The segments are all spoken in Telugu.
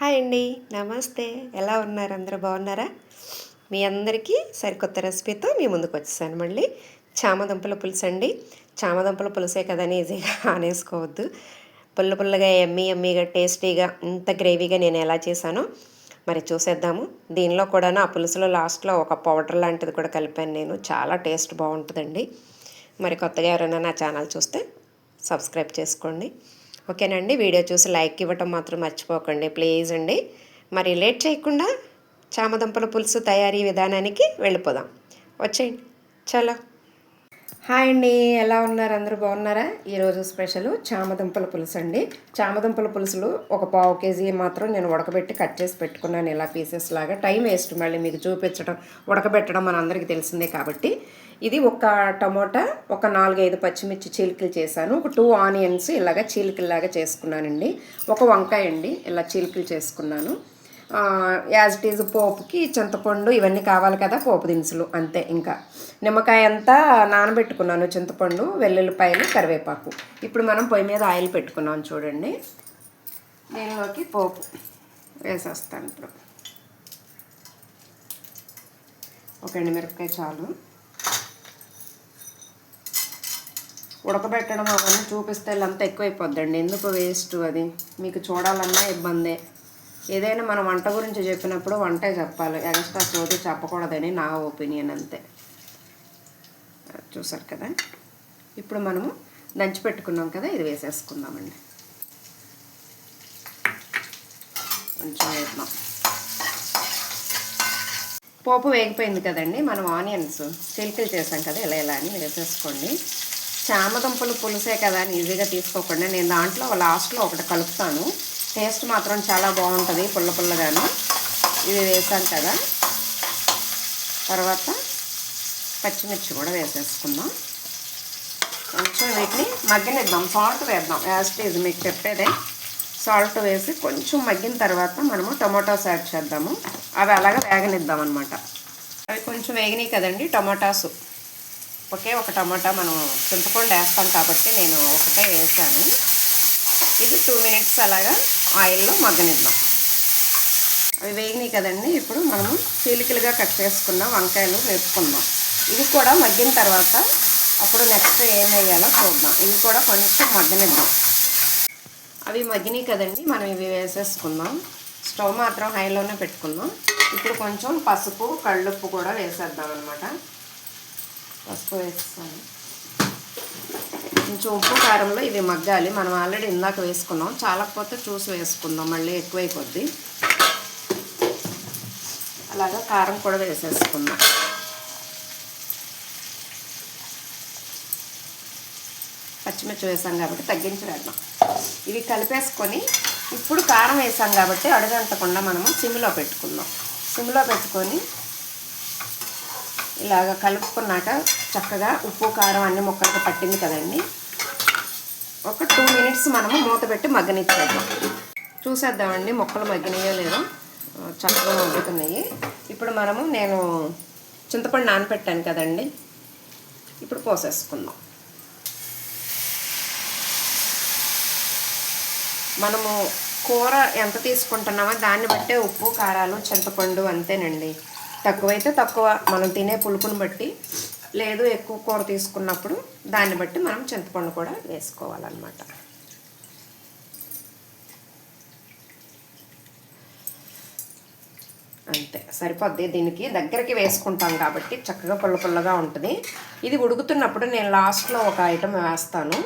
హాయ్ అండి. నమస్తే. ఎలా ఉన్నారు? అందరూ బాగున్నారా? మీ అందరికీ సరికొత్త రెసిపీతో మీ ముందుకు వచ్చేసాను మళ్ళీ. చామదుంపల పులుసు అండి. చామదుంపల పులుసే కదని ఈజీగా ఆనేసుకోవద్దు పుల్ల పుల్లగా ఎమ్మి ఎమ్మిగా టేస్టీగా ఇంత గ్రేవీగా నేను ఎలా చేశానో మరి చూసేద్దాము. దీనిలో కూడా ఆ పులుసులో లాస్ట్లో ఒక పౌడర్ లాంటిది కూడా కలిపాను నేను. చాలా టేస్ట్ బాగుంటుందండి. మరి కొత్తగా ఎవరైనా నా ఛానల్ చూస్తే సబ్స్క్రైబ్ చేసుకోండి. ఓకేనండి వీడియో చూసి లైక్ ఇవ్వటం మాత్రం మర్చిపోకండి ప్లీజ్ అండి మరి లేట్ చేయకుండా చామదుంపల పులుసు తయారీ విధానానికి వెళ్ళిపోదాం. వచ్చేయండి. చలో. హాయ్ అండి ఎలా ఉన్నారు? అందరూ బాగున్నారా? ఈరోజు స్పెషల్ చామదుంపల పులుసు అండి. చామదుంపల పులుసులు ఒక పావు కేజీ మాత్రం నేను ఉడకబెట్టి కట్ చేసి పెట్టుకున్నాను. ఇలా పీసెస్ లాగా టైం వేస్ట్ మళ్ళీ మీకు చూపించడం ఉడకబెట్టడం మన అందరికీ తెలిసిందే కాబట్టి. ఇది ఒక టమోటా ఒక నాలుగైదు పచ్చిమిర్చి చీలికలు చేశాను. ఒక టూ ఆనియన్స్ ఇలాగ చీలికల్లాగా చేసుకున్నానండి. ఒక వంకాయ అండి ఇలా చీలికలు చేసుకున్నాను. యాజ్ ఇట్ ఈజ్ పోపుకి చింతపండు ఇవన్నీ కావాలి కదా పోపు దినుసులు అంతే ఇంకా. నిమ్మకాయ అంతా నానబెట్టుకున్నాను చింతపండు వెల్లుల్లిపాయలు కరివేపాకు. ఇప్పుడు మనం పొయ్యి మీద ఆయిల్ పెట్టుకున్నాం చూడండి. దీనిలోకి పోపు వేసేస్తాను ఇప్పుడు. ఒక ఎండుమిరపకాయ చాలు. ఉడకబెట్టడం అవన్నీ చూపిస్తే అంతా ఎక్కువైపోద్దండి. ఎందుకు వేస్ట్ అది? మీకు చూడాలన్నా ఇబ్బందే. ఏదైనా మనం వంట గురించి చెప్పినప్పుడు వంటే చెప్పాలి. ఎక్స్ట్రా సోది చెప్పకూడదని నా ఒపీనియన్ అంతే. చూసారు కదా? ఇప్పుడు మనము దంచి పెట్టుకున్నాం కదా ఇది వేసేసుకుందామండి. కొంచెం వేద్దాం. పోపు వేగిపోయింది కదండి మనం ఆనియన్స్ చిలికలు చేసాం కదా ఇలా ఇలా అని వేసేసుకోండి. చామదుంపలు పులుసే కదా అని ఈజీగా తీసుకోకుండా నేను దాంట్లో లాస్ట్లో ఒకటి కలుపుతాను. టేస్ట్ మాత్రం చాలా బాగుంటుంది పుల్ల పుల్లగాను. ఇది వేసాం కదా. తర్వాత పచ్చిమిర్చి కూడా వేసేసుకుందాం. కొంచెం వీటిని మగ్గనిద్దాం సాల్ట్ వేద్దాం యాస్టేజ్ మీకు చెప్పేదే. సాల్ట్ వేసి కొంచెం మగ్గిన తర్వాత మనము టొమాటోస్ యాడ్ చేద్దాము. అవి అలాగే వేగనిద్దాం అనమాట అవి కొంచెం వేగినాయి కదండి టొమాటోస్. ఒకే ఒక టమాటా మనం చింతపండు వేస్తాం కాబట్టి నేను ఒకటే వేసాను. ఇది టూ మినిట్స్ అలాగా ఆయిల్లో మగ్గనిద్దాం. అవి వేగినాయి కదండి. ఇప్పుడు మనము చీలికలుగా కట్ చేసుకున్న వంకాయలు వేపుకుందాం. ఇవి కూడా మగ్గిన తర్వాత అప్పుడు నెక్స్ట్ ఏం వేయాలో చూద్దాం. ఇవి కూడా కొంచెం మగ్గనిద్దాం. అవి మగ్గినాయి కదండి. మనం ఇవి వేసేసుకుందాం. స్టవ్ మాత్రం హైలోనే పెట్టుకుందాం. ఇప్పుడు కొంచెం పసుపు కళ్ళుప్పు కూడా వేసేద్దాం అనమాట పసుపు వేస్తాను. కొంచెం ఉప్పు కారంలో ఇవి మగ్గాలి. మనం ఆల్రెడీ ఇందాక వేసుకున్నాం. చాలకపోతే చూసి వేసుకుందాం. మళ్ళీ ఎక్కువైపోద్ది. అలాగా కారం కూడా వేసేసుకుందాం. పచ్చిమిర్చి వేసాం కాబట్టి తగ్గించి వేద్దాం ఇవి కలిపేసుకొని ఇప్పుడు కారం వేసాం కాబట్టి అడుగంటకుండా మనము సిమ్లో పెట్టుకుందాం. సిమ్లో పెట్టుకొని ఇలాగ కలుపుకున్నాక చక్కగా ఉప్పు కారం అన్ని ముక్కలకు పట్టింది కదండి. ఒక టూ మినిట్స్ మనము మూత పెట్టి మగ్గనిచ్చేద్దాం. చూసేద్దామండి మొక్కలు మగ్గినాయో లేదో. చక్కగా మగ్గుతున్నాయి. ఇప్పుడు మనము నేను చింతపండు నానపెట్టాను కదండి. ఇప్పుడు పోసేసుకుందాం మనము కూర ఎంత తీసుకుంటున్నామో దాన్ని బట్టే ఉప్పు కారాలు చింతపండు అంతేనండి. తక్కువైతే తక్కువ. మనం తినే పులుపుని బట్టి లేదు ఎక్కువ కూర తీసుకున్నప్పుడు దాన్ని బట్టి మనం చింతపండు కూడా వేసుకోవాలన్నమాట. అంతే సరిపోద్ది. దీనికి దగ్గరికి వేసుకుంటాం కాబట్టి చక్కగా పుల్ల పుల్లగా ఉంటుంది. ఇది ఉడుకుతున్నప్పుడు నేను లాస్ట్లో ఒక ఐటెం వేస్తాను.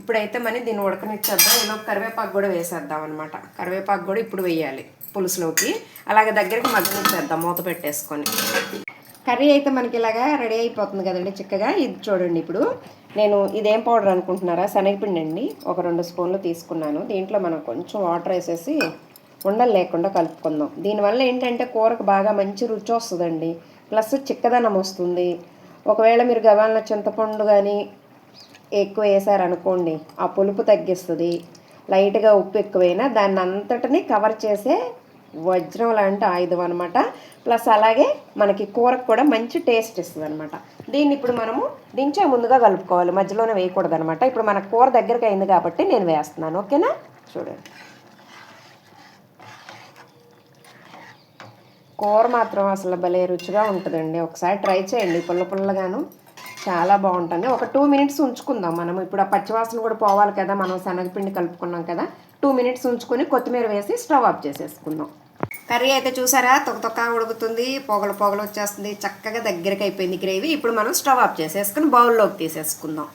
ఇప్పుడైతే మరి దీన్ని ఉడకనిచ్చేద్దాం. ఇలా కరివేపాకు కూడా వేసేద్దాం అనమాట కరివేపాకు కూడా ఇప్పుడు వేయాలి పులుసులోకి. అలాగే దగ్గరికి మగ్గనిచ్చేద్దాం మూత పెట్టేసుకొని. కర్రీ అయితే మనకి ఇలాగా రెడీ అయిపోతుంది కదండి చిక్కగా. ఇది చూడండి ఇప్పుడు. నేను ఇదేం పౌడర్ అనుకుంటున్నారా? శనగపిండి అండి. ఒక రెండు స్పూన్లు తీసుకున్నాను. దీంట్లో మనం కొంచెం వాటర్ వేసేసి ఉండలు లేకుండా కలుపుకుందాం. దీనివల్ల ఏంటంటే కూరకు బాగా మంచి రుచి వస్తుందండి. ప్లస్ చిక్కదనం వస్తుంది. ఒకవేళ మీరు గవాలన చింతపండు కానీ ఎక్కువ వేసారనుకోండి ఆ పులుపు తగ్గిస్తుంది. లైట్గా ఉప్పు ఎక్కువైనా దాన్ని అంతటిని కవర్ చేసే వజ్రం లాంటి ఆయుధం అనమాట ప్లస్ అలాగే మనకి కూరకు కూడా మంచి టేస్ట్ ఇస్తుంది అనమాట దీన్ని ఇప్పుడు మనము దించే ముందుగా కలుపుకోవాలి. మధ్యలోనే వేయకూడదు అనమాట ఇప్పుడు మన కూర దగ్గరికి అయింది కాబట్టి నేను వేస్తున్నాను. ఓకేనా? చూడండి. కూర మాత్రం అసలు భలే రుచిగా ఉంటుందండి. ఒకసారి ట్రై చేయండి. పుల్ల పుల్లగాను చాలా బాగుంటుంది. ఒక టూ మినిట్స్ ఉంచుకుందాం మనం ఇప్పుడు ఆ పచ్చివాసన కూడా పోవాలి కదా. మనం శనగపిండి కలుపుకున్నాం కదా. టూ మినిట్స్ ఉంచుకొని కొత్తిమీర వేసి స్టవ్ ఆఫ్ చేసేసుకుందాం. కర్రీ అయితే చూసారా? తొక్క ఉడుకుతుంది పొగలు పొగలు వచ్చేస్తుంది చక్కగా దగ్గరికి అయిపోయింది గ్రేవీ. ఇప్పుడు మనం స్టవ్ ఆఫ్ చేసేసుకుని బౌల్లోకి తీసేసుకుందాం.